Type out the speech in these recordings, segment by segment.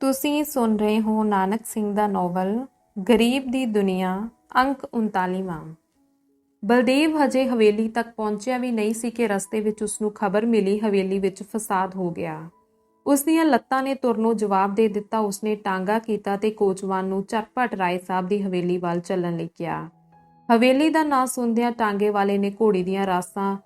ਤੁਸੀਂ ਸੁਣ ਰਹੇ ਹੋ ਨਾਨਕ ਸਿੰਘ ਦਾ ਨੋਵਲ, ਗਰੀਬ ਦੀ ਦੁਨੀਆ, ਅੰਕ 39ਵਾਂ ਬਲਦੇਵ ਹਜੇ ਹਵੇਲੀ ਤੱਕ ਪਹੁੰਚਿਆ ਵੀ ਨਹੀਂ ਸੀ ਕਿ ਰਸਤੇ ਵਿੱਚ ਉਸ ਨੂੰ ਖਬਰ ਮਿਲੀ ਹਵੇਲੀ ਵਿੱਚ ਫਸਾਦ ਹੋ ਗਿਆ। ਉਸ ਦੀਆਂ ਲੱਤਾਂ ਨੇ ਤੁਰਨੋਂ ਜਵਾਬ ਦੇ ਦਿੱਤਾ, ਉਸਨੇ ਟਾਂਗਾ ਕੀਤਾ ਤੇ ਕੋਚਵਾਨ ਨੂੰ ਝਟਪਟ ਰਾਏ ਸਾਹਿਬ ਦੀ ਹਵੇਲੀ ਵੱਲ ਚੱਲਣ ਲਈ ਕਿਹਾ। ਹਵੇਲੀ ਦਾ ਨਾਂ ਸੁਣਦਿਆਂ ਟਾਂਗੇ ਵਾਲੇ ਨੇ ਘੋੜੀ ਦੀਆਂ ਰਾਸਾਂ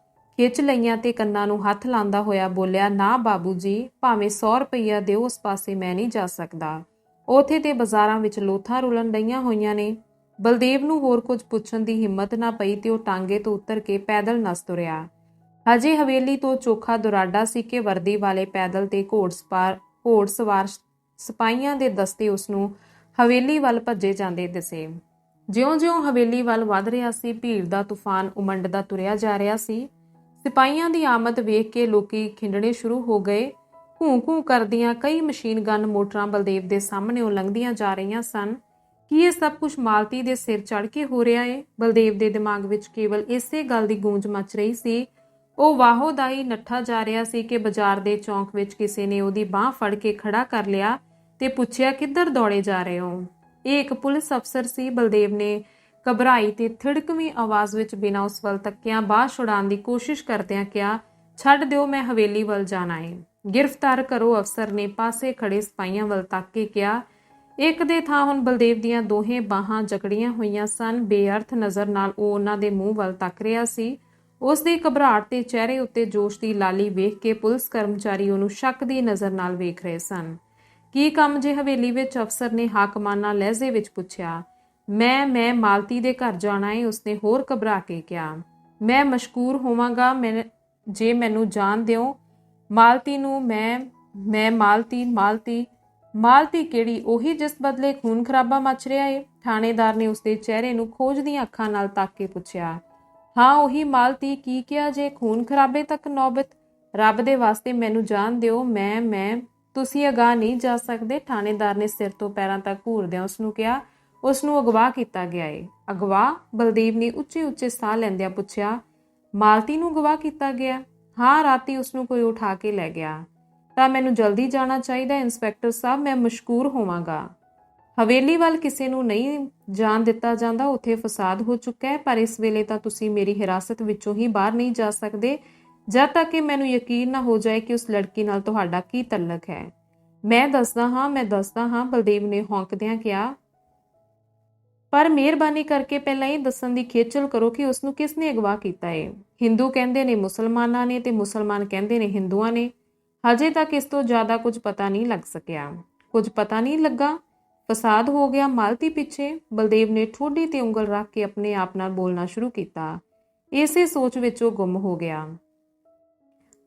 ਖਿੱਚ ਲਈਆਂ ਤੇ ਕੰਨਾਂ ਨੂੰ ਹੱਥ ਲਾਉਂਦਾ ਹੋਇਆ ਬੋਲਿਆ, ਨਾ ਬਾਬੂ ਜੀ ਭਾਵੇਂ 100 ਰੁਪਈਆ ਦਿਓ, ਉਸ ਪਾਸੇ ਮੈਂ ਨਹੀਂ ਜਾ ਸਕਦਾ। ਉਥੇ ਤੇ ਬਾਜ਼ਾਰਾਂ ਵਿੱਚ ਲੋਥਾਂ ਰੁਲਣ ਡਈਆਂ ਹੋਈਆਂ ਨੇ। ਬਲਦੇਵ ਨੂੰ ਹੋਰ ਕੁਝ ਪੁੱਛਣ ਦੀ ਹਿੰਮਤ ਨਾ ਪਈ ਤੇ ਉਹ ਟਾਂਗੇ ਤੋਂ ਉਤਰ ਕੇ ਪੈਦਲ ਨਸ ਤੁਰਿਆ। ਹਜੇ ਹਵੇਲੀ ਤੋਂ ਚੋਖਾ ਦੁਰਾਡਾ ਸੀ ਕਿ ਵਰਦੀ ਵਾਲੇ ਪੈਦਲ ਤੇ ਘੋੜਸਵਾਰ ਘੋੜਸਵਾਰ ਸਿਪਾਹੀਆਂ ਦੇ ਦਸਤੇ ਉਸ ਨੂੰ ਹਵੇਲੀ ਵੱਲ ਭੱਜੇ ਜਾਂਦੇ ਦਿਸੇ। ਜਿਉਂ-ਜਿਉਂ ਹਵੇਲੀ ਵੱਲ ਵੱਧ ਰਿਹਾ ਸੀ, ਭੀੜ ਦਾ ਤੂਫਾਨ ਉਮੰਡਦਾ ਤੁਰਿਆ ਜਾ ਰਿਹਾ ਸੀ। ਸਿਪਾਹੀਆਂ ਦੀ ਆਮਦ ਵੇਖ ਕੇ ਲੋਕੀ ਖਿੰਡਣੇ ਸ਼ੁਰੂ ਹੋ ਗਏ। ਘੂੰ-ਘੂੰ ਕਰਦੀਆਂ ਕਈ ਮਸ਼ੀਨ ਗਨ ਮੋਟਰਾਂ ਬਲਦੇਵ ਦੇ ਸਾਹਮਣੇ ਲੰਘਦੀਆਂ ਜਾ ਰਹੀਆਂ ਸਨ। ਕੀ ਇਹ ਸਭ ਕੁਝ ਮਾਲਤੀ ਦੇ ਸਿਰ ਚੜ ਕੇ ਹੋ ਰਿਹਾ ਏ? ਬਲਦੇਵ ਦੇ ਦਿਮਾਗ ਵਿੱਚ ਕੇਵਲ ਇਸੇ ਗੱਲ ਦੀ ਗੂੰਜ ਮਚ ਰਹੀ ਸੀ। ਉਹ ਵਾਹੋ ਦਾ ਹੀ ਨੱਠਾ ਜਾ ਰਿਹਾ ਸੀ ਕਿ ਬਾਜ਼ਾਰ ਦੇ ਚੌਂਕ ਵਿੱਚ ਕਿਸੇ ਨੇ ਉਹਦੀ ਬਾਹ ਫੜ ਕੇ ਖੜਾ ਕਰ ਲਿਆ ਤੇ ਪੁੱਛਿਆ, ਕਿੱਧਰ ਦੌੜੇ ਜਾ ਰਹੇ ਹੋ? ਇਹ ਇੱਕ ਪੁਲਿਸ ਅਫਸਰ ਸੀ। ਬਲਦੇਵ ਨੇ ਘਬਰਾਈ ਤੇ ਥਿੜਕਵੀਂ ਆਵਾਜ਼ ਵਿੱਚ ਬਿਨਾਂ ਉਸ ਵੱਲ ਤੱਕਿਆਂ ਬਾਹ ਛੁਡਾਉਣ ਦੀ ਕੋਸ਼ਿਸ਼ ਕਰਦਿਆਂ ਕਿਹਾ, ਛੱਡ ਦਿਓ, ਮੈਂ ਹਵੇਲੀ ਵੱਲ ਜਾਣਾ ਏ ਗ੍ਰਿਫਤਾਰ ਕਰੋ, ਅਫਸਰ, ਨੇ ਪਾਸੇ ਖੜੇ ਸਿਪਾਹੀਆਂ ਵੱਲ ਤੱਕ ਕੇ ਕਿਹਾ। ਇੱਕ ਦੇ ਥਾਂ ਹੁਣ ਬਲਦੇਵ ਦੀਆਂ ਦੋਹੇ ਬਾਹਾਂ ਜਕੜੀਆਂ ਹੋਈਆਂ ਸਨ। ਬੇਅਰਥ ਨਜ਼ਰ ਨਾਲ ਉਹ ਉਹਨਾਂ ਦੇ ਮੂੰਹ ਵੱਲ ਤੱਕ ਰਿਹਾ ਸੀ। ਉਸ ਦੀ ਘਬਰਾਹਟ ਤੇ ਚਿਹਰੇ ਉੱਤੇ ਜੋਸ਼ ਦੀ ਲਾਲੀ ਵੇਖ ਕੇ ਪੁਲਿਸ ਕਰਮਚਾਰੀ ਉਹਨੂੰ ਸ਼ੱਕ ਦੀ ਨਜ਼ਰ ਨਾਲ ਵੇਖ ਰਹੇ ਸਨ। ਕੀ ਕੰਮ ਜੇ ਹਵੇਲੀ ਵਿੱਚ? ਅਫਸਰ ਨੇ ਹਾਕਮਾਨਾ ਲਹਿਜ਼ੇ ਵਿੱਚ ਪੁੱਛਿਆ। ਮੈਂ ਮੈਂ ਮਾਲਤੀ ਦੇ ਘਰ ਜਾਣਾ ਏ, ਉਸਨੇ ਹੋਰ ਘਬਰਾ ਕੇ ਕਿਹਾ। ਮੈਂ ਮਸ਼ਕੂਰ ਹੋਵਾਂਗਾ, ਮੈਂ, ਜੇ ਮੈਨੂੰ ਜਾਣ ਦਿਓ। ਮਾਲਤੀ ਨੂੰ ਮੈਂ ਮੈਂ ਮਾਲਤੀ ਮਾਲਤੀ ਮਾਲਤੀ ਕਿਹੜੀ, ਉਹੀ ਜਿਸ ਬਦਲੇ ਖੂਨ ਖਰਾਬਾ ਮਚ ਰਿਹਾ ਏ? ਥਾਣੇਦਾਰ ਨੇ ਉਸਦੇ ਚਿਹਰੇ ਨੂੰ ਖੋਜ ਦੀਆਂ ਅੱਖਾਂ ਨਾਲ ਤੱਕ ਕੇ ਪੁੱਛਿਆ। ਹਾਂ, ਉਹੀ ਮਾਲਤੀ, ਕੀ ਕਿਹਾ ਜੇ ਖੂਨ ਖਰਾਬੇ ਤੱਕ ਨੌਬਤ? ਰੱਬ ਦੇ ਵਾਸਤੇ ਮੈਨੂੰ ਜਾਣ ਦਿਓ, ਮੈਂ ਮੈਂ, ਤੁਸੀਂ ਅਗਾਹ ਨਹੀਂ ਜਾ ਸਕਦੇ। ਥਾਣੇਦਾਰ ਨੇ ਸਿਰ ਤੋਂ ਪੈਰਾਂ ਤੱਕ ਘੂਰਦਿਆਂ ਉਸ ਨੂੰ ਕਿਹਾ ਉਸ ਨੂੰ ਅਗਵਾ ਕੀਤਾ ਗਿਆ ਏ। ਅਗਵਾ ਬਲਦੀਪ ਨੇ ਉੱਚੇ ਉੱਚੇ ਸਾਹ ਲੈਂਦਿਆਂ ਪੁੱਛਿਆ, ਮਾਲਤੀ ਨੂੰ ਅਗਵਾ ਕੀਤਾ ਗਿਆ? ਹਾਂ, ਰਾਤੀ ਉਸ ਨੂੰ ਕੋਈ ਉਠਾ ਕੇ ਲੈ ਗਿਆ। ਤਾਂ ਮੈਨੂੰ ਜਲਦੀ ਜਾਣਾ ਚਾਹੀਦਾ, ਇੰਸਪੈਕਟਰ ਸਾਹਿਬ, ਮੈਂ ਮਸ਼ਕੂਰ ਹੋਵਾਂਗਾ। ਹਵੇਲੀ ਵੱਲ ਕਿਸੇ ਨੂੰ ਨਹੀਂ ਜਾਣ ਦਿੱਤਾ ਜਾਂਦਾ, ਉੱਥੇ ਫਸਾਦ ਹੋ ਚੁੱਕਾ ਹੈ, ਪਰ ਇਸ ਵੇਲੇ ਤਾਂ ਤੁਸੀਂ ਮੇਰੀ ਹਿਰਾਸਤ ਵਿੱਚੋਂ ਹੀ ਬਾਹਰ ਨਹੀਂ ਜਾ ਸਕਦੇ। ਜਦ ਤੱਕ ਕਿ ਮੈਨੂੰ ਯਕੀਨ ਨਾ ਹੋ ਜਾਏ ਕਿ ਉਸ ਲੜਕੀ ਨਾਲ ਤੁਹਾਡਾ ਕੀ ਤਲਕ ਹੈ। ਮੈਂ ਦੱਸਦਾ ਹਾਂ, ਮੈਂ ਦੱਸਦਾ ਹਾਂ, ਬਲਦੇਵ ਨੇ ਹੌਂਕਦਿਆਂ ਕਿਹਾ ਪਰ ਮਿਹਰਬਾਨੀ ਕਰਕੇ ਪਹਿਲਾਂ ਇਹ ਦੱਸਣ ਦੀ ਖੇਚਲ ਕਰੋ ਕਿ ਉਸ ਨੂੰ ਕਿਸ ਨੇ ਅਗਵਾ ਕੀਤਾ ਹੈ ਹਿੰਦੂ ਕਹਿੰਦੇ ਨੇ, ਮੁਸਲਮਾਨਾਂ ਨੇ ਤੇ ਮੁਸਲਮਾਨ ਕਹਿੰਦੇ ਨੇ ਹਿੰਦੂਆਂ ਨੇ। ਹਜੇ ਤੱਕ ਇਸ ਤੋਂ ਜ਼ਿਆਦਾ ਕੁਝ ਪਤਾ ਨਹੀਂ ਲੱਗ ਸਕਿਆ। ਕੁਝ ਪਤਾ ਨਹੀਂ ਲੱਗਾ। ਫਸਾਦ ਹੋ ਗਿਆ ਮਾਲਤੀ ਪਿੱਛੇ। ਬਲਦੇਵ ਨੇ ਠੋਡੀ ਤੇ ਉਂਗਲ ਰੱਖ ਕੇ ਆਪਣੇ ਆਪ ਨਾਲ ਬੋਲਣਾ ਸ਼ੁਰੂ ਕੀਤਾ। ਇਸੇ ਸੋਚ ਵਿੱਚ ਉਹ ਗੁੰਮ ਹੋ ਗਿਆ।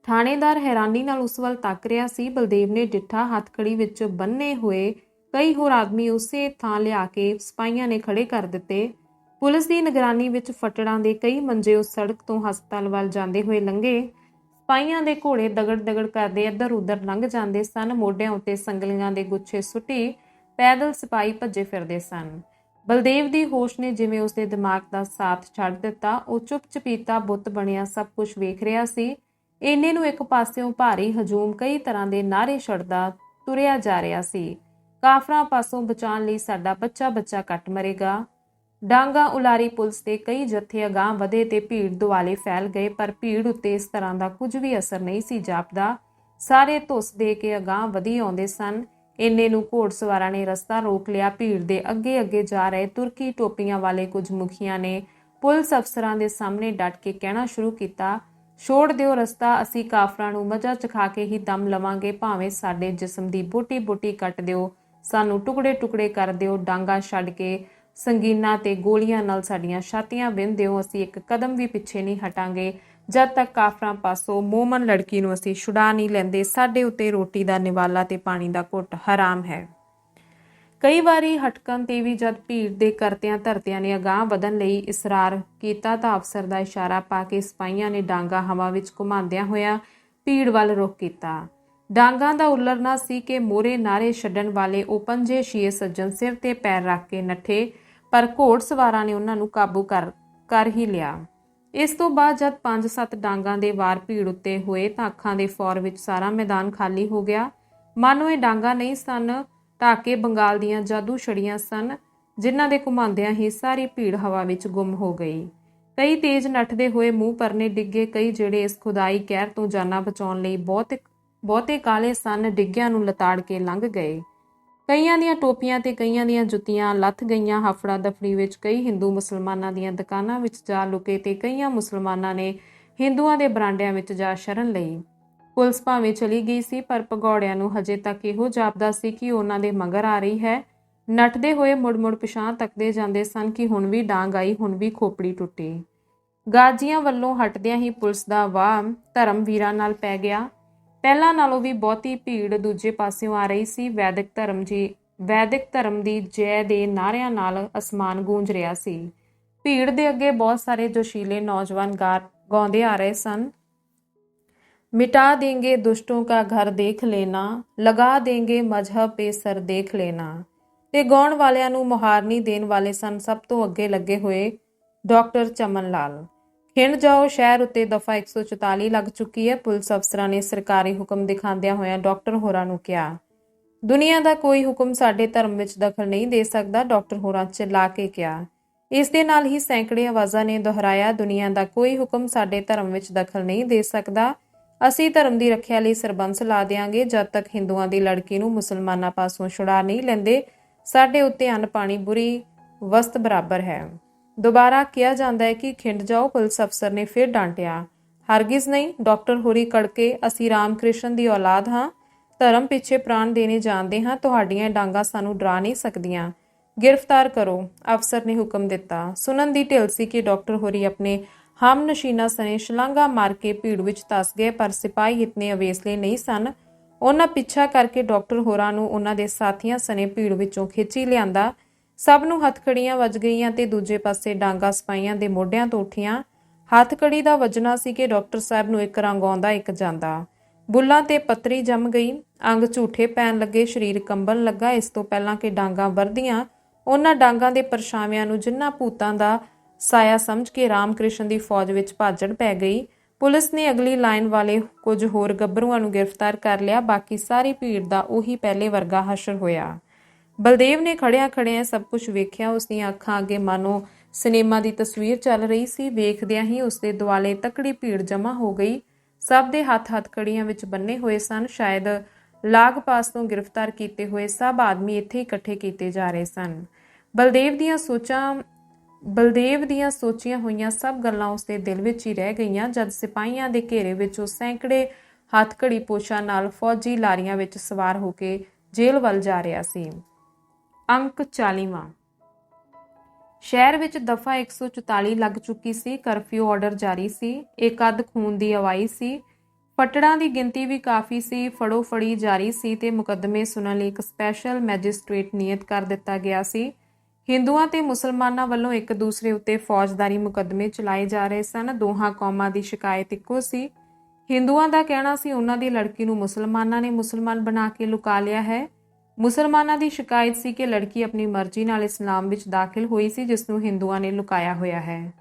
ਥਾਣੇਦਾਰ ਹੈਰਾਨੀ ਨਾਲ ਉਸ ਵੱਲ ਤੱਕ ਰਿਹਾ ਸੀ। ਬਲਦੇਵ ਨੇ ਡਿੱਠਾ ਹੱਥਕੜੀ ਵਿੱਚ ਬੰਨੇ ਹੋਏ ਕਈ ਹੋਰ ਆਦਮੀ ਉਸੇ ਥਾਂ ਲਿਆ ਕੇ ਸਿਪਾਹੀਆਂ ਨੇ ਖੜੇ ਕਰ ਦਿੱਤੇ। ਪੁਲਿਸ ਦੀ ਨਿਗਰਾਨੀ ਵਿੱਚ ਫਟੜਾਂ ਦੇ ਕਈ ਮੰਜੇ ਉਸ ਸੜਕ ਤੋਂ ਹਸਪਤਾਲ ਵੱਲ ਜਾਂਦੇ ਹੋਏ ਲੰਘੇ। ਸਿਪਾਹੀਆਂ ਦੇ ਘੋੜੇ ਦਗੜ-ਦਗੜ ਕਰਦੇ ਇੱਧਰ-ਉੱਧਰ ਲੰਘ ਜਾਂਦੇ ਸਨ। ਮੋਢਿਆਂ ਉੱਤੇ ਸੰਗਲੀਆਂ ਦੇ ਗੁੱਛੇ ਸੁੱਟੀ ਪੈਦਲ ਸਿਪਾਹੀ ਭੱਜੇ ਫਿਰਦੇ ਸਨ। ਬਲਦੇਵ ਦੀ ਹੋਸ਼ ਨੇ ਜਿਵੇਂ ਉਸਦੇ ਦਿਮਾਗ ਦਾ ਸਾਥ ਛੱਡ ਦਿੱਤਾ, ਉਹ ਚੁੱਪ-ਚਪੀਤਾ ਬੁੱਤ ਬਣਿਆ ਸਭ ਕੁਝ ਵੇਖ ਰਿਹਾ ਸੀ। ਇੰਨੇ ਨੂੰ ਇੱਕ ਪਾਸਿਓਂ ਭਾਰੀ ਹਜੂਮ ਕਈ ਤਰ੍ਹਾਂ ਦੇ ਨਾਰੇ ਛੜਦਾ ਤੁਰਿਆ ਜਾ ਰਿਹਾ ਸੀ। ਕਾਫਰਾਂ ਪਾਸੋਂ ਬਚਾਉਣ ਲਈ ਸਾਡਾ ਬੱਚਾ ਬੱਚਾ ਕੱਟ ਮਰੇਗਾ। ਡਾਂਗਾ ਉਲਾਰੀ ਪੁਲਿਸ ਦੇ ਕਈ ਜਥੇ ਅਗਾਹ ਵਧੇ ਤੇ ਭੀੜ ਦੁਆਲੇ ਫੈਲ ਗਏ, ਪਰ ਭੀੜ ਉੱਤੇ ਇਸ ਤਰ੍ਹਾਂ ਦਾ ਕੁਝ ਵੀ ਅਸਰ ਨਹੀਂ ਸੀ ਜਾਪਦਾ। ਸਾਰੇ ਧੁੱਸ ਦੇ ਕੇ ਅਗਾਹ ਵਧੀ ਆਉਂਦੇ ਸਨ। ਇੰਨੇ ਨੂੰ ਘੋੜਸਵਾਰਾਂ ਨੇ ਰਸਤਾ ਰੋਕ ਲਿਆ। ਭੀੜ ਦੇ ਅੱਗੇ ਅੱਗੇ ਜਾ ਰਹੇ ਤੁਰਕੀ ਟੋਪੀਆਂ ਵਾਲੇ ਕੁਝ ਮੁਖੀਆਂ ਨੇ ਪੁਲਿਸ ਅਫਸਰਾਂ ਦੇ ਸਾਹਮਣੇ ਡਟ ਕੇ ਕਹਿਣਾ ਸ਼ੁਰੂ ਕੀਤਾ, ਛੋੜ ਦਿਓ ਰਸਤਾ, ਅਸੀਂ ਕਾਫਰਾਂ ਨੂੰ ਮਜ਼ਾ ਚਖਾ ਕੇ ਹੀ ਦਮ ਲਵਾਂਗੇ। ਭਾਵੇਂ ਸਾਡੇ ਜਿਸਮ ਦੀ ਬੋਟੀ-ਬੋਟੀ ਕੱਟ ਦਿਓ। ਸਾਨੂੰ ਟੁਕੜੇ-ਟੁਕੜੇ ਕਰ ਦਿਓ, ਡਾਂਗਾ ਛੱਡ ਕੇ ਸੰਗੀਨਾ ਤੇ ਗੋਲੀਆਂ ਨਾਲ ਸਾਡੀਆਂ ਛਾਤੀਆਂ ਵਿੰਨ ਦਿਓ, ਅਸੀਂ ਇੱਕ ਕਦਮ ਵੀ ਪਿੱਛੇ ਨਹੀਂ ਹਟਾਂਗੇ। ਜਦ ਤੱਕ ਕਾਫਰਾਂ ਪਾਸੋਂ ਮੋਮਨ ਲੜਕੀ ਨੂੰ ਅਸੀਂ ਛੁਡਾ ਨਹੀਂ ਲੈਂਦੇ, ਸਾਡੇ ਉੱਤੇ ਰੋਟੀ ਦਾ ਨਿਵਾਲਾ ਤੇ ਪਾਣੀ ਦਾ ਘੁੱਟ ਹਰਾਮ ਹੈ। ਕਈ ਵਾਰੀ ਹਟਕਣ ਤੇ ਵੀ ਜਦ ਭੀੜ ਦੇ ਕਰਤਿਆਂ ਧਰਤਿਆਂ ਨੇ ਅਗਾਹ ਵਧਣ ਲਈ ਇਸਰਾਰ ਕੀਤਾ ਤਾਂ ਅਫਸਰ ਦਾ ਇਸ਼ਾਰਾ ਪਾ ਕੇ ਸਿਪਾਹੀਆਂ ਨੇ ਡਾਂਗਾ ਹਵਾ ਵਿੱਚ ਘੁਮਾਉਂਦਿਆਂ ਹੋਇਆ ਭੀੜ ਵੱਲ ਰੁਖ ਕੀਤਾ। ਡਾਂਗਾਂ ਦਾ ਉਲਰਨਾ ਸੀ ਕਿ ਮੋਰੇ ਨਾਰੇ ਛੱਡਣ ਵਾਲੇ ਉਹ ਪੰਜੇ ਛੀਏ ਸੱਜਣ ਸਿਰ ਤੇ ਪੈਰ ਰੱਖ ਕੇ ਨੱਠੇ, ਪਰ ਘੋੜ ਸਵਾਰਾਂ ਨੇ ਉਹਨਾਂ ਨੂੰ ਕਾਬੂ ਕਰ ਕਰ ਹੀ ਲਿਆ। ਇਸ ਤੋਂ ਬਾਅਦ ਜਦ 5-7 ਡਾਂਗਾਂ ਦੇ ਵਾਰ ਭੀੜ ਉੱਤੇ ਹੋਏ ਤਾਂ ਅੱਖਾਂ ਦੇ ਫੌਰ ਵਿੱਚ ਸਾਰਾ ਮੈਦਾਨ ਖਾਲੀ ਹੋ ਗਿਆ। ਮਾਨੋ ਇਹ ਡਾਂਗਾ ਨਹੀਂ ਸਨ, ਢਾਕੇ ਬੰਗਾਲ ਦੀਆਂ ਜਾਦੂ ਛੜੀਆਂ ਸਨ, ਜਿਨ੍ਹਾਂ ਦੇ ਘੁਮਾਉਂਦਿਆਂ ਹੀ ਸਾਰੀ ਭੀੜ ਹਵਾ ਵਿੱਚ ਗੁੰਮ ਹੋ ਗਈ। ਕਈ ਤੇਜ਼ ਨੱਠਦੇ ਹੋਏ ਮੂੰਹ ਪਰਨੇ ਡਿੱਗੇ, ਕਈ ਜਿਹੜੇ ਇਸ ਖੁਦਾਈ ਕਹਿਰ ਤੋਂ ਜਾਨਾਂ ਬਚਾਉਣ ਲਈ ਬਹੁਤ ਬਹੁਤੇ ਕਾਲੇ ਸਨ ਡਿੱਗਿਆਂ ਨੂੰ ਲਤਾੜ ਕੇ ਲੰਘ ਗਏ। ਕਈਆਂ ਦੀਆਂ ਟੋਪੀਆਂ ਤੇ ਕਈਆਂ ਦੀਆਂ ਜੁੱਤੀਆਂ ਲੱਥ ਗਈਆਂ ਹਫੜਾ ਦਫੜੀ ਵਿੱਚ ਕਈ ਹਿੰਦੂ ਮੁਸਲਮਾਨਾਂ ਦੀਆਂ ਦੁਕਾਨਾਂ ਵਿੱਚ ਜਾ ਲੁਕੇ ਤੇ ਕਈਆਂ ਮੁਸਲਮਾਨਾਂ ਨੇ ਹਿੰਦੂਆਂ ਦੇ ਬਰਾਂਡਿਆਂ ਵਿੱਚ ਜਾ ਸ਼ਰਨ ਲਈ। ਪੁਲਿਸ ਭਾਵੇਂ ਚਲੀ ਗਈ ਸੀ, ਪਰ ਭਗੌੜਿਆਂ ਨੂੰ ਹਜੇ ਤੱਕ ਇਹੋ ਜਾਪਦਾ ਸੀ ਕਿ ਉਹਨਾਂ ਦੇ ਮਗਰ ਆ ਰਹੀ ਹੈ। ਨੱਠਦੇ ਹੋਏ ਮੁੜ-ਮੁੜ ਪਿਛਾਂ ਤੱਕਦੇ ਜਾਂਦੇ ਸਨ ਕਿ ਹੁਣ ਵੀ ਡਾਂਗ ਆਈ, ਹੁਣ ਵੀ ਖੋਪੜੀ ਟੁੱਟੀ। ਗਾਜੀਆਂ ਵੱਲੋਂ ਹਟਦਿਆਂ ਹੀ ਪੁਲਿਸ ਦਾ ਵਾਹ ਧਰਮ ਵੀਰਾਂ ਨਾਲ ਪੈ ਗਿਆ। ਪਹਿਲਾਂ ਨਾਲੋਂ ਵੀ ਬਹੁਤੀ ਭੀੜ ਦੂਜੇ ਪਾਸਿਓਂ ਆ ਰਹੀ ਸੀ। ਵੈਦਿਕ ਧਰਮ ਜੀ, ਵੈਦਿਕ ਧਰਮ ਦੀ ਜੈ ਦੇ ਨਾਰਿਆਂ ਨਾਲ ਅਸਮਾਨ ਗੂੰਜ ਰਿਹਾ ਸੀ। ਭੀੜ ਦੇ ਅੱਗੇ ਬਹੁਤ ਸਾਰੇ ਜੋਸ਼ੀਲੇ ਨੌਜਵਾਨ ਗਾਉਂਦੇ ਆ ਰਹੇ ਸਨ। ਮਿਟਾ ਦੇਂਗੇ ਦੁਸ਼ਟੋਂ ਕਾ ਘਰ ਦੇਖ ਲੈਣਾ, ਲਗਾ ਦੇਂਗੇ ਮਜ਼ਹਬ ਪੇ ਸਰ ਦੇਖ ਲੈਣਾ। ਤੇ ਗਾਉਣ ਵਾਲਿਆਂ ਨੂੰ ਮੁਹਾਰਨੀ ਦੇਣ ਵਾਲੇ ਸਨ। ਸਭ ਤੋਂ ਅੱਗੇ ਲੱਗੇ ਹੋਏ ਡਾਕਟਰ ਚਮਨ ਲਾਲ। ਖਿੰਡ ਜਾਓ, ਸ਼ਹਿਰ ਉੱਤੇ ਦਫਾ 144 ਲੱਗ ਚੁੱਕੀ ਹੈ। ਪੁਲਿਸ ਅਫਸਰਾਂ ਨੇ ਸਰਕਾਰੀ ਹੁਕਮ ਦਿਖਾਉਂਦਿਆਂ ਹੋਇਆਂ ਡਾਕਟਰ ਹੋਰਾਂ ਨੂੰ ਕਿਹਾ, ਦੁਨੀਆ ਦਾ ਕੋਈ ਹੁਕਮ ਸਾਡੇ ਧਰਮ ਵਿੱਚ ਦਖਲ ਨਹੀਂ ਦੇ ਸਕਦਾ, ਡਾਕਟਰ ਹੋਰਾਂ ਚਿल्ला ਕੇ ਕਿਹਾ। ਇਸ ਦੇ ਨਾਲ ਹੀ ਸੈਂਕੜੇ ਆਵਾਜ਼ਾਂ ਨੇ ਦੁਹਰਾਇਆ, ਦੁਨੀਆ ਦਾ ਕੋਈ ਹੁਕਮ ਸਾਡੇ ਧਰਮ ਵਿੱਚ ਦਖਲ ਨਹੀਂ ਦੇ ਸਕਦਾ। ਅਸੀਂ ਧਰਮ ਦੀ ਰੱਖਿਆ ਲਈ ਸਰਬੰਸ ਲਾ ਦੇਾਂਗੇ ਜਦ ਤੱਕ ਹਿੰਦੂਆਂ ਦੀ ਲੜਕੀ ਨੂੰ ਮੁਸਲਮਾਨਾਂ ਪਾਸੋਂ ਛੁਡਾ ਨਹੀਂ ਲੈਂਦੇ, ਸਾਡੇ ਉੱਤੇ ਅੰਨ ਪਾਣੀ ਬੁਰੀ ਵਸਤ ਬਰਾਬਰ ਹੈ। ਦੁਬਾਰਾ ਕਿਹਾ ਜਾਂਦਾ ਹੈ ਕਿ ਖਿੰਡ ਜਾਓ, ਪੁਲਿਸ ਅਫਸਰ ਨੇ ਫਿਰ ਡਾਂਟਿਆ। ਹਰਗਿਜ਼ ਨਹੀਂ, ਡਾਕਟਰ ਹੋਰੀ ਕੜਕੇ, ਅਸੀਂ ਰਾਮ ਕ੍ਰਿਸ਼ਨ ਦੀ ਔਲਾਦ ਹਾਂ। ਧਰਮ ਪਿੱਛੇ ਪ੍ਰਾਣ ਦੇਣੇ ਜਾਣਦੇ ਹਾਂ, ਤੁਹਾਡੀਆਂ ਡਾਂਗਾ ਸਾਨੂੰ ਡਰਾ ਨਹੀਂ ਸਕਦੀਆਂ। ਗ੍ਰਿਫਤਾਰ ਕਰੋ, ਅਫਸਰ ਨੇ ਹੁਕਮ ਦਿੱਤਾ। ਸੁਣਨ ਦੀ ਢਿੱਲ ਸੀ ਕਿ ਡਾਕਟਰ ਹੋਰੀ ਆਪਣੇ ਹਮ ਨਸ਼ੀਨਾ ਸਨੇ ਸ਼ਲਾਂਗਾ ਮਾਰ ਕੇ ਭੀੜ ਵਿੱਚ ਤਸ ਗਏ, ਪਰ ਸਿਪਾਹੀ ਇਤਨੇ ਅਵੇਸਲੇ ਨਹੀਂ ਸਨ। ਉਹਨਾਂ ਪਿੱਛਾ ਕਰਕੇ ਡਾਕਟਰ ਹੋਰਾਂ ਨੂੰ ਉਹਨਾਂ ਦੇ ਸਾਥੀਆਂ ਸਨੇ ਭੀੜ ਵਿੱਚੋਂ ਖਿੱਚੀ ਲਿਆਂਦਾ। ਸਭ ਨੂੰ ਹੱਥਕੜੀਆਂ ਵੱਜ ਗਈਆਂ ਤੇ ਦੂਜੇ ਪਾਸੇ ਡਾਂਗਾ ਸਪਾਈਆਂ ਦੇ ਮੋਢਿਆਂ ਤੋਂ ਉੱਠੀਆਂ। ਹੱਥਕੜੀ ਦਾ ਵੱਜਣਾ ਸੀ ਕਿ ਡਾਕਟਰ ਸਾਹਿਬ ਨੂੰ ਇੱਕ ਰੰਗ ਆਉਂਦਾ, ਇੱਕ ਜਾਂਦਾ। ਬੁੱਲਾਂ ਤੇ ਪੱਤਰੀ ਜੰਮ ਗਈ। ਅੰਗ ਝੂਠੇ ਪੈਣ ਲੱਗੇ, ਸਰੀਰ ਕੰਬਣ ਲੱਗਾ। ਇਸ ਤੋਂ ਪਹਿਲਾਂ ਕਿ ਡਾਂਗਾ ਵਰਦੀਆਂ ਉਹਨਾਂ ਡਾਂਗਾਂ ਦੇ ਪਰਛਾਵਿਆਂ ਨੂੰ ਜਿੰਨਾ ਭੂਤਾਂ ਦਾ ਸਾਇਆ ਸਮਝ ਕੇ ਰਾਮਕ੍ਰਿਸ਼ਨ ਦੀ ਫੌਜ ਵਿੱਚ ਭਾਜੜ ਪੈ ਗਈ, ਪੁਲਿਸ ਨੇ ਅਗਲੀ ਲਾਈਨ ਵਾਲੇ ਕੁਝ ਹੋਰ ਗੱਭਰੂਆਂ ਨੂੰ ਗ੍ਰਿਫਤਾਰ ਕਰ ਲਿਆ। ਬਾਕੀ ਸਾਰੀ ਭੀੜ ਦਾ ਉਹੀ ਪਹਿਲੇ ਵਰਗਾ ਹਸ਼ਰ ਹੋਇਆ। ਬਲਦੇਵ ਨੇ ਖੜਿਆ ਖੜਿਆ ਸਭ ਕੁਝ ਵੇਖਿਆ ਉਸ ਦੀਆਂ ਅੱਖਾਂ ਅੱਗੇ ਮਾਨੋ ਸਿਨੇਮਾ ਦੀ ਤਸਵੀਰ ਚੱਲ ਰਹੀ ਸੀ। ਵੇਖਦਿਆਂ ਹੀ ਉਸ ਦੇ ਦੁਆਲੇ ਤਕੜੀ ਭੀੜ ਜਮ੍ਹਾਂ ਹੋ ਗਈ। ਸਭ ਦੇ ਹੱਥ ਹੱਥ ਕੜੀਆਂ ਵਿੱਚ ਬੰਨੇ ਹੋਏ ਸਨ। ਸ਼ਾਇਦ ਲਾਗ ਪਾਸ ਤੋਂ ਗ੍ਰਿਫਤਾਰ ਕੀਤੇ ਹੋਏ ਸਭ ਆਦਮੀ ਇੱਥੇ ਇਕੱਠੇ ਕੀਤੇ ਜਾ ਰਹੇ ਸਨ। ਬਲਦੇਵ ਦੀਆਂ ਸੋਚਾਂ, ਬਲਦੇਵ ਦੀਆਂ ਸੋਚੀਆਂ ਹੋਈਆਂ ਸਭ ਗੱਲਾਂ ਉਸਦੇ ਦਿਲ ਵਿੱਚ ਹੀ ਰਹਿ ਗਈਆਂ। ਜਦ ਸਿਪਾਹੀਆਂ ਦੇ ਘੇਰੇ ਵਿੱਚ ਉਹ ਸੈਂਕੜੇ ਹੱਥਕੜੀ ਪੋਸ਼ਾਂ ਨਾਲ ਫੌਜੀ ਲਾਰੀਆਂ ਵਿੱਚ ਸਵਾਰ ਹੋ ਕੇ ਜੇਲ੍ਹ ਵੱਲ ਜਾ ਰਿਹਾ ਸੀ। ਅੰਕ 40ਵਾਂ ਸ਼ਹਿਰ ਵਿੱਚ ਦਫਾ 144 ਲੱਗ ਚੁੱਕੀ ਸੀ, ਕਰਫਿਊ ਆਰਡਰ ਜਾਰੀ ਸੀ, ਇੱਕ ਅੱਧ ਖੂਨ ਦੀ ਅਵਾਈ ਸੀ, ਫਟੜਾਂ ਦੀ ਗਿਣਤੀ ਵੀ ਕਾਫੀ ਸੀ ਫੜੋ ਫੜੀ ਜਾਰੀ ਸੀ ਤੇ ਮੁਕੱਦਮੇ ਸੁਣਨ ਲਈ ਇੱਕ ਸਪੈਸ਼ਲ ਮੈਜਿਸਟ੍ਰੇਟ ਨਿਯਤ ਕਰ ਦਿੱਤਾ ਗਿਆ ਸੀ। ਹਿੰਦੂਆਂ ਤੇ ਮੁਸਲਮਾਨਾਂ ਵੱਲੋਂ ਇੱਕ ਦੂਸਰੇ ਉੱਤੇ ਫੌਜਦਾਰੀ ਮੁਕੱਦਮੇ ਚਲਾਏ ਜਾ ਰਹੇ ਸਨ, ਦੋਹਾਂ ਕੌਮਾਂ ਦੀ ਸ਼ਿਕਾਇਤ ਇੱਕੋ ਸੀ। ਹਿੰਦੂਆਂ ਦਾ ਕਹਿਣਾ ਸੀ, ਉਹਨਾਂ ਦੀ ਲੜਕੀ ਨੂੰ ਮੁਸਲਮਾਨਾਂ ਨੇ ਮੁਸਲਮਾਨ ਬਣਾ ਕੇ ਲੁਕਾ ਲਿਆ ਹੈ। ਮੁਸਲਮਾਨਾਂ ਦੀ ਸ਼ਿਕਾਇਤ ਸੀ ਕਿ ਲੜਕੀ ਆਪਣੀ ਮਰਜ਼ੀ ਨਾਲ ਇਸਲਾਮ ਵਿੱਚ ਦਾਖਲ ਹੋਈ ਸੀ, ਜਿਸ ਨੂੰ ਹਿੰਦੂਆਂ ਨੇ ਲੁਕਾਇਆ ਹੋਇਆ ਹੈ।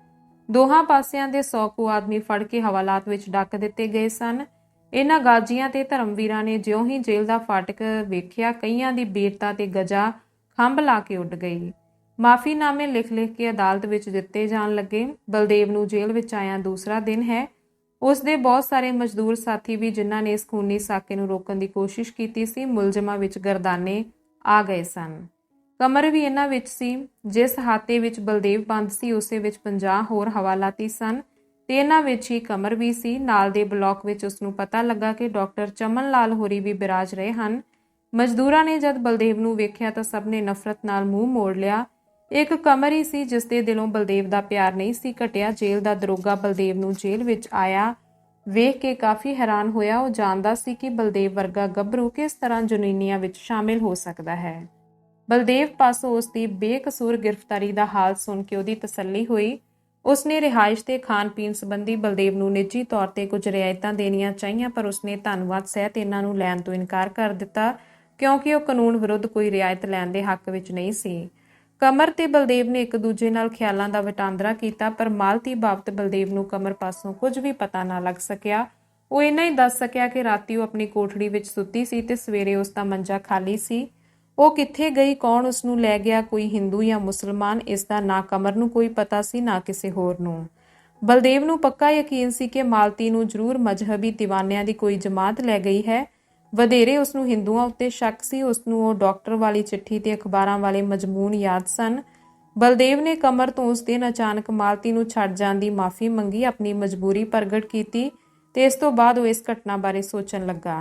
ਦੋਹਾਂ ਪਾਸਿਆਂ ਦੇ 100 ਕੁ ਆਦਮੀ ਫੜ ਕੇ ਹਵਾਲਾਤ ਵਿੱਚ ਡੱਕ ਦਿੱਤੇ ਗਏ ਸਨ। ਇਹਨਾਂ ਗਾਜੀਆਂ ਤੇ ਧਰਮਵੀਰਾਂ ਨੇ ਜਿਉਂ ਹੀ ਜੇਲ੍ਹ ਦਾ ਫਾਟਕ ਵੇਖਿਆ, ਕਈਆਂ ਦੀ ਬੀਰਤਾ ਤੇ ਗਜਾ ਖੰਭ ਲਾ ਕੇ ਉੱਡ ਗਈ। ਮਾਫੀਨਾਮੇ ਲਿਖ-ਲਿਖ ਕੇ ਅਦਾਲਤ ਵਿੱਚ ਦਿੱਤੇ ਜਾਣ ਲੱਗੇ। ਬਲਦੇਵ ਨੂੰ ਜੇਲ੍ਹ ਵਿੱਚ ਆਇਆ ਦੂਸਰਾ ਦਿਨ ਹੈ। ਉਸ ਦੇ ਬਹੁਤ ਸਾਰੇ ਮਜ਼ਦੂਰ ਸਾਥੀ ਵੀ ਜਿਨ੍ਹਾਂ ਨੇ ਇਸ ਖੂਨੀ ਸਾਕੇ ਨੂੰ ਰੋਕਣ ਦੀ ਕੋਸ਼ਿਸ਼ ਕੀਤੀ ਸੀ, ਮੁਲਜ਼ਮਾਂ ਵਿੱਚ ਗਰਦਾਨੇ ਆ ਗਏ ਸਨ। ਕਮਰ ਵੀ ਇਹਨਾਂ ਵਿੱਚ ਸੀ। ਜਿਸ ਹਾਤੇ ਵਿੱਚ ਬਲਦੇਵ ਬੰਦ ਸੀ, ਉਸੇ ਵਿੱਚ 50 ਹੋਰ ਹਵਾਲਾਤੀ ਸਨ ਤੇ ਇਹਨਾਂ ਵਿੱਚ ਹੀ ਕਮਰ ਵੀ ਸੀ। ਨਾਲ ਦੇ ਬਲਾਕ ਵਿੱਚ ਉਸ ਨੂੰ ਪਤਾ ਲੱਗਾ ਕਿ ਡਾਕਟਰ ਚਮਨ ਲਾਲ ਹੋਰੀ ਵੀ ਬਿਰਾਜ ਰਹੇ ਹਨ। ਮਜ਼ਦੂਰਾਂ ਨੇ ਜਦ ਬਲਦੇਵ ਨੂੰ ਵੇਖਿਆ ਤਾਂ ਸਭ ਨੇ ਨਫ਼ਰਤ ਨਾਲ ਮੂੰਹ ਮੋੜ ਲਿਆ। ਇੱਕ ਕਮਰ ਹੀ ਸੀ ਜਿਸ ਦੇ ਦਿਲੋਂ ਬਲਦੇਵ ਦਾ ਪਿਆਰ ਨਹੀਂ ਸੀ ਘਟਿਆ। ਜੇਲ੍ਹ ਦਾ ਦਰੋਗਾ ਬਲਦੇਵ ਨੂੰ ਜੇਲ੍ਹ ਵਿੱਚ ਆਇਆ ਵੇਖ ਕੇ ਕਾਫੀ ਹੈਰਾਨ ਹੋਇਆ। ਉਹ ਜਾਣਦਾ ਸੀ ਕਿ ਬਲਦੇਵ ਵਰਗਾ ਗੱਭਰੂ ਕਿਸ ਤਰ੍ਹਾਂ ਜੁਨੀਨੀਆਂ ਵਿੱਚ ਸ਼ਾਮਿਲ ਹੋ ਸਕਦਾ ਹੈ। ਬਲਦੇਵ ਪਾਸੋਂ ਉਸ ਦੀ ਬੇਕਸੂਰ ਗ੍ਰਿਫਤਾਰੀ ਦਾ ਹਾਲ ਸੁਣ ਕੇ ਉਹਦੀ ਤਸੱਲੀ ਹੋਈ। ਉਸਨੇ ਰਿਹਾਇਸ਼ ਤੇ ਖਾਣ ਪੀਣ ਸੰਬੰਧੀ ਬਲਦੇਵ ਨੂੰ ਨਿੱਜੀ ਤੌਰ ਤੇ ਕੁਝ ਰਿਆਇਤਾਂ ਦੇਣੀਆਂ ਚਾਹੀਆਂ, ਪਰ ਉਸਨੇ ਧੰਨਵਾਦ ਸਹਿਤ ਇਹਨਾਂ ਨੂੰ ਲੈਣ ਤੋਂ ਇਨਕਾਰ ਕਰ ਦਿੱਤਾ, ਕਿਉਂਕਿ ਉਹ ਕਾਨੂੰਨ ਵਿਰੁੱਧ ਕੋਈ ਰਿਆਇਤ ਲੈਣ ਦੇ ਹੱਕ ਵਿੱਚ ਨਹੀਂ ਸੀ। ਕਮਰ ਤੇ ਬਲਦੇਵ ਨੇ ਇੱਕ ਦੂਜੇ ਨਾਲ ਖਿਆਲਾਂ ਦਾ ਵਟਾਂਦਰਾ ਕੀਤਾ, ਪਰ ਮਾਲਤੀ ਬਾਬਤ ਬਲਦੇਵ ਨੂੰ ਕਮਰ ਪਾਸੋਂ ਕੁਝ ਵੀ ਪਤਾ ਨਾ ਲੱਗ ਸਕਿਆ। ਉਹ ਇੰਨਾ ਹੀ ਦੱਸ ਸਕਿਆ ਕਿ ਰਾਤੀ ਉਹ ਆਪਣੀ ਕੋਠੜੀ ਵਿੱਚ ਸੁੱਤੀ ਸੀ ਤੇ ਸਵੇਰੇ ਉਸ ਦਾ ਮੰਜਾ ਖਾਲੀ ਸੀ। ਉਹ ਕਿੱਥੇ ਗਈ, ਕੌਣ ਉਸ ਨੂੰ ਲੈ ਗਿਆ, ਕੋਈ ਹਿੰਦੂ ਜਾਂ ਮੁਸਲਮਾਨ, ਇਸ ਦਾ ਨਾ ਕਮਰ ਨੂੰ ਕੋਈ ਪਤਾ ਸੀ, ਨਾ ਕਿਸੇ ਹੋਰ ਨੂੰ। ਬਲਦੇਵ ਨੂੰ ਪੱਕਾ ਯਕੀਨ ਸੀ ਕਿ ਮਾਲਤੀ ਨੂੰ ਜ਼ਰੂਰ ਮਜ਼ਹਬੀ ਦੀਵਾਨਿਆਂ ਦੀ ਕੋਈ ਜਮਾਤ ਲੈ ਗਈ ਹੈ। ਵਧੇਰੇ ਉਸ ਨੂੰ ਹਿੰਦੂਆਂ ਉੱਤੇ ਸ਼ੱਕ ਸੀ ਉਸ ਨੂੰ ਉਹ ਡਾਕਟਰ ਵਾਲੀ ਚਿੱਠੀ ਤੇ ਅਖਬਾਰਾਂ ਵਾਲੇ ਮਜਮੂਨ ਯਾਦ ਸਨ। ਬਲਦੇਵ ਨੇ ਕਮਰ ਤੋਂ ਉਸ ਦਿਨ ਅਚਾਨਕ ਮਾਲਤੀ ਨੂੰ ਛੱਡ ਜਾਣ ਦੀ ਮਾਫੀ ਮੰਗੀ, ਆਪਣੀ ਮਜਬੂਰੀ ਪ੍ਰਗਟ ਕੀਤੀ ਤੇ ਇਸ ਤੋਂ ਬਾਅਦ ਉਹ ਇਸ ਘਟਨਾ ਬਾਰੇ ਸੋਚਣ ਲੱਗਾ।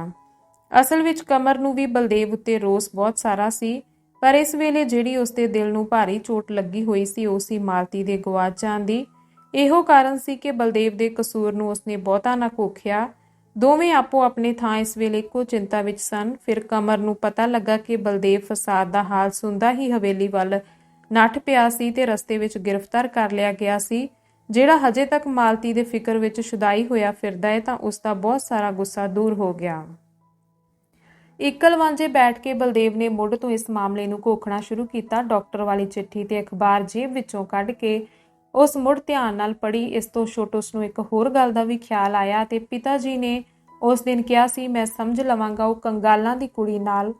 ਅਸਲ ਵਿੱਚ ਕਮਰ ਨੂੰ ਵੀ ਬਲਦੇਵ ਉੱਤੇ ਰੋਸ ਬਹੁਤ ਸਾਰਾ ਸੀ, ਪਰ ਇਸ ਵੇਲੇ ਜਿਹੜੀ ਉਸ ਦੇ ਦਿਲ ਨੂੰ ਭਾਰੀ ਚੋਟ ਲੱਗੀ ਹੋਈ ਸੀ, ਉਹ ਸੀ ਮਾਲਤੀ ਦੇ ਗਵਾਚ ਜਾਣ ਦੀ। ਇਹੋ ਕਾਰਨ ਸੀ ਕਿ ਬਲਦੇਵ ਦੇ ਕਸੂਰ ਨੂੰ ਉਸਨੇ ਬਹੁਤਾ ਨਾ ਕੋਖਿਆ ਦੋਵੇਂ ਆਪੋ ਆਪਣੇ ਥਾਂ ਇਸ ਵੇਲੇ ਇੱਕੋ ਚਿੰਤਾ ਵਿੱਚ ਸਨ। ਫਿਰ ਕਮਰ ਨੂੰ ਪਤਾ ਲੱਗਾ ਕਿ ਬਲਦੇਵ ਫਸਾਦ ਦਾ ਹਾਲ ਸੁਣਦਾ ਹੀ ਹਵੇਲੀ ਵੱਲ ਨੱਠ ਪਿਆ ਸੀ ਤੇ ਰਸਤੇ ਵਿੱਚ ਗ੍ਰਿਫਤਾਰ ਕਰ ਲਿਆ ਗਿਆ ਸੀ। ਜਿਹੜਾ ਹਜੇ ਤੱਕ ਮਾਲਤੀ ਦੇ ਫਿਕਰ ਵਿੱਚ ਸ਼ੁਦਾਈ ਹੋਇਆ ਫਿਰਦਾ ਹੈ, ਤਾਂ ਉਸ ਦਾ ਬਹੁਤ ਸਾਰਾ ਗੁੱਸਾ ਦੂਰ ਹੋ ਗਿਆ। ਇਕਲ ਵਾਂਝੇ ਬੈਠ ਕੇ ਬਲਦੇਵ ਨੇ ਮੁੱਢ ਤੋਂ ਇਸ ਮਾਮਲੇ ਨੂੰ ਘੋਖਣਾ ਸ਼ੁਰੂ ਕੀਤਾ। ਡਾਕਟਰ ਵਾਲੀ ਚਿੱਠੀ ਤੇ ਅਖਬਾਰ ਜੇਬ ਵਿੱਚੋਂ ਕੱਢ ਕੇ ਉਸ ਮੁੜ ਧਿਆਨ ਨਾਲ ਪੜ੍ਹੀ, ਇਸ ਤੋਂ ਛੋਟ ਉਸ ਨੂੰ ਇੱਕ ਹੋਰ ਗੱਲ ਦਾ ਵੀ ਖਿਆਲ ਆਇਆ ਤੇ ਪਿਤਾ ਜੀ ਨੇ ਉਸ ਦਿਨ ਕਿਹਾ ਸੀ, ਮੈਂ ਸਮਝ ਲਵਾਂਗਾ ਉਹ ਕੰਗਾਲਾਂ ਦੀ ਕੁੜੀ ਨਾਲ,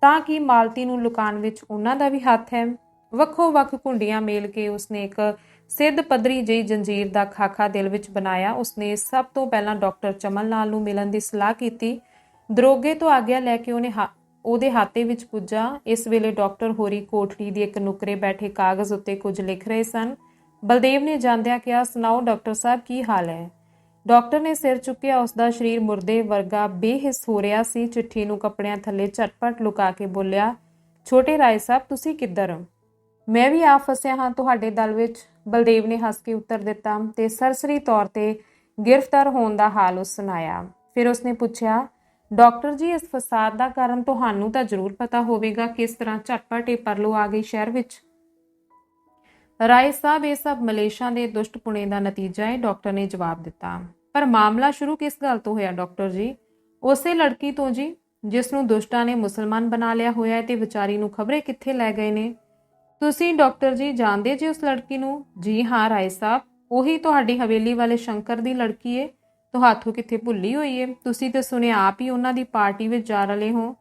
ਤਾਂ ਕਿ ਮਾਲਤੀ ਨੂੰ ਲੁਕਾਉਣ ਵਿੱਚ ਉਹਨਾਂ ਦਾ ਵੀ ਹੱਥ ਹੈ। ਵੱਖੋ ਵੱਖ ਕੁੰਡੀਆਂ ਮੇਲ ਕੇ ਉਸਨੇ ਇੱਕ ਸਿੱਧ ਪੱਧਰੀ ਜਿਹੀ ਜੰਜੀਰ ਦਾ ਖਾਖਾ ਦਿਲ ਵਿੱਚ ਬਣਾਇਆ। ਉਸਨੇ ਸਭ ਤੋਂ ਪਹਿਲਾਂ ਡਾਕਟਰ ਚਮਨ ਲਾਲ ਨੂੰ ਮਿਲਣ ਦੀ ਸਲਾਹ ਕੀਤੀ। ਦਰੋਗੇ ਤੋਂ ਆਗਿਆ ਲੈ ਕੇ ਉਹਨੇ ਹਾ- ਉਹਦੇ ਹਾਤੇ ਵਿੱਚ ਪੁੱਜਾ। ਇਸ ਵੇਲੇ ਡਾਕਟਰ ਹੋਰੀ ਕੋਠੜੀ ਦੀ ਇੱਕ ਨੁਕਰੇ ਬੈਠੇ ਕਾਗਜ਼ ਉੱਤੇ ਕੁਝ ਲਿਖ ਰਹੇ ਸਨ। ਬਲਦੇਵ ਨੇ ਜਾਂਦਿਆਂ ਕਿਹਾ, ਸੁਣਾਓ ਡਾਕਟਰ ਸਾਹਿਬ, ਕੀ ਹਾਲ ਹੈ? ਡਾਕਟਰ ਨੇ ਸਿਰ ਚੁੱਕਿਆ ਉਸ ਦਾ ਸਰੀਰ ਮੁਰਦੇ ਵਰਗਾ ਬੇਹਿੱਸ ਹੋ ਰਿਹਾ ਸੀ। ਚਿੱਠੀ ਨੂੰ ਕੱਪੜਿਆਂ ਥੱਲੇ ਝਟਪਟ ਲੁਕਾ ਕੇ ਬੋਲਿਆ, ਛੋਟੇ ਰਾਏ ਸਾਹਿਬ, ਤੁਸੀਂ ਕਿੱਧਰ ਹੋ? ਮੈਂ ਵੀ ਆ ਫਸਿਆ ਹਾਂ ਤੁਹਾਡੇ ਦਲ ਵਿੱਚ, ਬਲਦੇਵ ਨੇ ਹੱਸ ਕੇ ਉੱਤਰ ਦਿੱਤਾ ਤੇ ਸਰਸਰੀ ਤੌਰ ਤੇ ਗ੍ਰਿਫਤਾਰ ਹੋਣ ਦਾ ਹਾਲ ਉਸ ਸੁਣਾਇਆ। ਫਿਰ ਉਸਨੇ ਪੁੱਛਿਆ, ਡਾਕਟਰ ਜੀ, ਇਸ ਫਸਾਦ ਦਾ ਕਾਰਨ ਤੁਹਾਨੂੰ ਤਾਂ ਜ਼ਰੂਰ ਪਤਾ ਹੋਵੇਗਾ ਕਿਸ ਤਰ੍ਹਾਂ ਝਟਪਟ ਇਹ ਪਰਲੋ ਆ ਗਈ ਸ਼ਹਿਰ ਵਿੱਚ? ਰਾਏ ਸਾਹਿਬ, ਇਹ ਸਭ ਮਲੇਸ਼ੀਆ ਦੇ ਦੁਸ਼ਟ ਪੁਣੇ ਦਾ ਨਤੀਜਾ ਹੈ। ਡਾਕਟਰ ਨੇ ਜਵਾਬ ਦਿੱਤਾ। ਪਰ ਮਾਮਲਾ ਸ਼ੁਰੂ ਕਿਸ ਗੱਲ ਤੋਂ ਹੋਇਆ, ਡਾਕਟਰ ਜੀ? ਉਸੇ ਲੜਕੀ ਤੋਂ ਜੀ, ਜਿਸ ਨੂੰ ਦੁਸ਼ਟਾਂ ਨੇ ਮੁਸਲਮਾਨ ਬਣਾ ਲਿਆ ਹੋਇਆ ਹੈ ਤੇ ਵਿਚਾਰੀ ਨੂੰ ਖਬਰੇ ਕਿੱਥੇ ਲੈ ਗਏ ਨੇ? ਤੁਸੀਂ ਡਾਕਟਰ ਜੀ, ਜਾਣਦੇ ਜੀ ਉਸ ਲੜਕੀ ਨੂੰ? ਜੀ ਹਾਂ, ਰਾਏ ਸਾਹਿਬ, ਉਹੀ ਤੁਹਾਡੀ ਹਵੇਲੀ ਵਾਲੇ ਸ਼ੰਕਰ ਦੀ ਲੜਕੀ ਏ। ਤੁਹਾਥੋਂ ਕਿੱਥੇ ਭੁੱਲੀ ਹੋਈ ਏ? ਤੁਸੀਂ ਤੇ ਸੁਣਿਆ ਆਪ ਹੀ ਉਹਨਾਂ ਦੀ ਪਾਰਟੀ ਵਿੱਚ ਜਾ ਰਲੇ ਹੋ।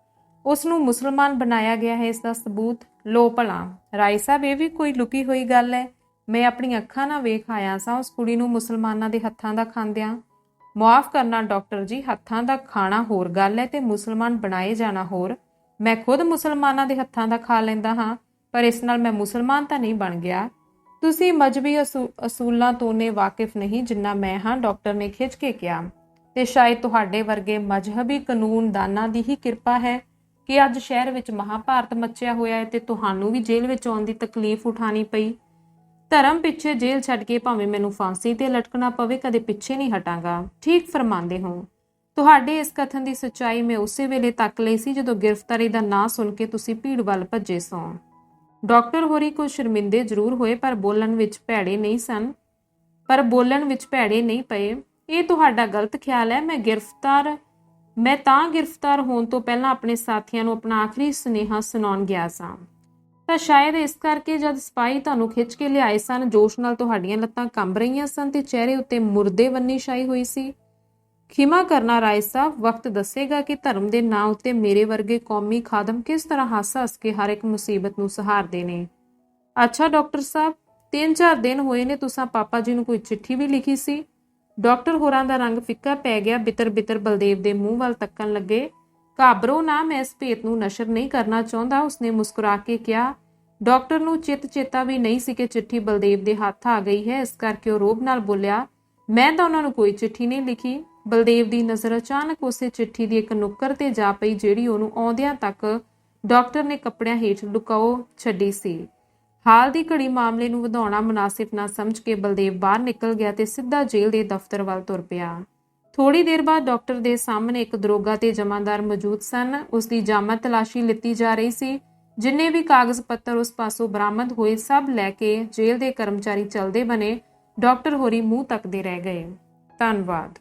ਉਸ ਨੂੰ ਮੁਸਲਮਾਨ ਬਣਾਇਆ ਗਿਆ ਹੈ, ਇਸ ਦਾ ਸਬੂਤ, ਲੋ ਭਲਾ। ਰਾਏ ਸਾਹਿਬ, ਇਹ ਵੀ ਕੋਈ ਲੁਕੀ ਹੋਈ ਗੱਲ ਹੈ? ਮੈਂ ਆਪਣੀ ਅੱਖਾਂ ਨਾਲ ਵੇਖ ਆਇਆ ਸਾਂ, ਉਸ ਕੁੜੀ ਨੂੰ ਮੁਸਲਮਾਨਾਂ ਦੇ ਹੱਥਾਂ ਦਾ ਖਾਂਦਿਆਂ। ਮਾਫ ਕਰਨਾ ਡਾਕਟਰ ਜੀ, ਹੱਥਾਂ ਦਾ ਖਾਣਾ ਹੋਰ ਗੱਲ ਹੈ ਤੇ ਮੁਸਲਮਾਨ ਬਣਾਏ ਜਾਣਾ ਹੋਰ। ਮੈਂ ਖੁਦ ਮੁਸਲਮਾਨਾਂ ਦੇ ਹੱਥਾਂ ਦਾ ਖਾ ਲੈਂਦਾ ਹਾਂ, ਪਰ ਇਸ ਨਾਲ ਮੈਂ ਮੁਸਲਮਾਨ ਤਾਂ ਨਹੀਂ ਬਣ ਗਿਆ। ਤੁਸੀਂ ਮਜਬੀ ਅਸੂ- ਅਸੂਲਾਂ ਤੋਂ ਨੇ ਵਾਕਿਫ ਨਹੀਂ, ਜਿੰਨਾ ਮੈਂ ਹਾਂ, ਡਾਕਟਰ ਨੇ ਖਿੱਚ ਕੇ ਕਿਹਾ। ਤੇ ਸ਼ਾਇਦ ਤੁਹਾਡੇ ਵਰਗੇ ਮਜਹਬੀ ਕਾਨੂੰਨ ਦਾਨਾਂ ਦੀ ਹੀ ਕਿਰਪਾ ਹੈ ਕਿ ਅੱਜ ਸ਼ਹਿਰ ਵਿੱਚ ਮਹਾਭਾਰਤ ਮੱਚਿਆ ਹੋਇਆ ਹੈ ਤੇ ਤੁਹਾਨੂੰ ਵੀ ਜੇਲ੍ਹ ਵਿੱਚ ਆਉਣ ਦੀ ਤਕਲੀਫ ਉਠਾਣੀ ਪਈ। ਧਰਮ ਪਿੱਛੇ ਜੇਲ੍ਹ ਛੱਡ ਕੇ ਭਾਵੇਂ ਮੈਨੂੰ ਫਾਂਸੀ ਤੇ ਲਟਕਣਾ ਪਵੇ, ਕਦੇ ਪਿੱਛੇ ਨਹੀਂ ਹਟਾਂਗਾ। ਠੀਕ ਫਰਮਾਉਂਦੇ ਹੋ। ਤੁਹਾਡੇ ਇਸ ਕਥਨ ਦੀ ਸੱਚਾਈ ਮੈਂ ਉਸੇ ਵੇਲੇ ਤੱਕ ਲਈ ਸੀ ਜਦੋਂ ਗ੍ਰਿਫਤਾਰੀ ਦਾ ਨਾਂ ਸੁਣ ਕੇ ਤੁਸੀਂ ਭੀੜ ਵੱਲ ਭੱਜੇ ਸੋ। ਡਾਕਟਰ ਹੋਰੀ ਕੁਝ ਸ਼ਰਮਿੰਦੇ ਜ਼ਰੂਰ ਹੋਏ, ਪਰ ਬੋਲਣ ਵਿੱਚ ਭੈੜੇ ਨਹੀਂ ਸਨ। ਪਰ ਬੋਲਣ ਵਿੱਚ ਭੈੜੇ ਨਹੀਂ ਪਏ। ਇਹ ਤੁਹਾਡਾ ਗਲਤ ਖਿਆਲ ਹੈ। ਮੈਂ ਗ੍ਰਿਫਤਾਰ ਮੈਂ ਤਾਂ ਗ੍ਰਿਫਤਾਰ ਹੋਣ ਤੋਂ ਪਹਿਲਾਂ ਆਪਣੇ ਸਾਥੀਆਂ ਨੂੰ ਆਪਣਾ ਆਖਰੀ ਸੁਨੇਹਾ ਸੁਣਾਉਣ ਗਿਆ ਸਾਂ। ਤਾਂ ਸ਼ਾਇਦ ਇਸ ਕਰਕੇ ਜਦ ਸਿਪਾਹੀ ਤੁਹਾਨੂੰ ਖਿੱਚ ਕੇ ਲਿਆਏ ਸਨ, ਜੋਸ਼ ਨਾਲ ਤੁਹਾਡੀਆਂ ਲੱਤਾਂ ਕੰਬ ਰਹੀਆਂ ਸਨ ਤੇ ਚਿਹਰੇ ਉੱਤੇ ਮੁਰਦੇ ਵੰਨੀ ਛਾਈ ਹੋਈ ਸੀ। ਖਿਮਾ ਕਰਨਾ ਰਾਏ ਸਾਹਿਬ, ਵਕਤ ਦੱਸੇਗਾ ਕਿ ਧਰਮ ਦੇ ਨਾਂ ਉੱਤੇ ਮੇਰੇ ਵਰਗੇ ਕੌਮੀ ਖਾਦਮ ਕਿਸ ਤਰ੍ਹਾਂ ਹੱਸ-ਹੱਸ ਕੇ ਹਰ ਇੱਕ ਮੁਸੀਬਤ ਨੂੰ ਸਹਾਰਦੇ ਨੇ। ਅੱਛਾ, ਡਾਕਟਰ ਸਾਹਿਬ, ਤਿੰਨ ਚਾਰ ਦਿਨ ਹੋਏ ਨੇ, ਤੁਸੀਂ ਪਾਪਾ ਜੀ ਨੂੰ ਕੋਈ ਚਿੱਠੀ ਵੀ ਲਿਖੀ ਸੀ? ਡਾਕਟਰ ਹੋਰਾਂ ਦਾ ਰੰਗ ਫਿੱਕਾ ਪੈ ਗਿਆ, ਬਿਤਰ ਬਿਤਰ ਬਲਦੇਵ ਦੇ ਮੂੰਹ ਵੱਲ ਤੱਕਣ ਲੱਗੇ। ਘਾਬਰੋ ਨਾ, ਮੈਂ ਇਸ ਭੇਤ ਨੂੰ ਨਸ਼ਰ ਨਹੀਂ ਕਰਨਾ ਚਾਹੁੰਦਾ, ਉਸਨੇ ਮੁਸਕਰਾ ਕੇ ਕਿਹਾ। ਡਾਕਟਰ ਨੂੰ ਚਿੱਤ ਚੇਤਾ ਵੀ ਨਹੀਂ ਸੀ ਕਿ ਚਿੱਠੀ ਬਲਦੇਵ ਦੇ ਹੱਥ ਆ ਗਈ ਹੈ। ਇਸ ਕਰਕੇ ਉਹ ਰੋਬ ਨਾਲ ਬੋਲਿਆ, ਮੈਂ ਤਾਂ ਉਹਨਾਂ ਨੂੰ ਕੋਈ ਚਿੱਠੀ ਨਹੀਂ ਲਿਖੀ। ਬਲਦੇਵ ਦੀ ਨਜ਼ਰ ਅਚਾਨਕ ਉਸੇ ਚਿੱਠੀ ਦੀ ਇੱਕ ਨੁੱਕਰ ਤੇ ਜਾ ਪਈ, ਜਿਹੜੀ ਉਹਨੂੰ ਆਉਂਦਿਆਂ ਤੱਕ ਡਾਕਟਰ ਨੇ ਕੱਪੜਿਆਂ ਹੇਠ ਲੁਕਾਓ ਛੱਡੀ ਸੀ। ਹਾਲ ਦੀ ਘੜੀ ਮਾਮਲੇ ਨੂੰ ਵਧਾਉਣਾ ਮੁਨਾਸਿਬ ਨਾ ਸਮਝ ਕੇ ਬਲਦੇਵ ਬਾਹਰ ਨਿਕਲ ਗਿਆ ਤੇ ਸਿੱਧਾ ਜੇਲ੍ਹ ਦੇ ਦਫ਼ਤਰ ਵੱਲ ਤੁਰ ਪਿਆ। ਥੋੜੀ ਦੇਰ ਬਾਅਦ ਡਾਕਟਰ ਦੇ ਸਾਹਮਣੇ ਇੱਕ ਦਰੋਗਾ ਤੇ ਜਮਾਂਦਾਰ ਮੌਜੂਦ ਸਨ। ਉਸ ਦੀ ਜਾਮਤ ਤਲਾਸ਼ੀ ਲਿੱਤੀ ਜਾ ਰਹੀ ਸੀ। ਜਿੰਨੇ ਵੀ ਕਾਗਜ਼ ਪੱਤਰ ਉਸ ਪਾਸੋਂ ਬਰਾਮਦ ਹੋਏ ਸਭ ਲੈ ਕੇ ਜੇਲ੍ਹ ਦੇ ਕਰਮਚਾਰੀ ਚਲਦੇ ਬਨੇ ਡਾਕਟਰ ਹੋਰੀ ਮੂੰਹ ਤੱਕਦੇ ਰਹਿ ਗਏ। ਧੰਨਵਾਦ।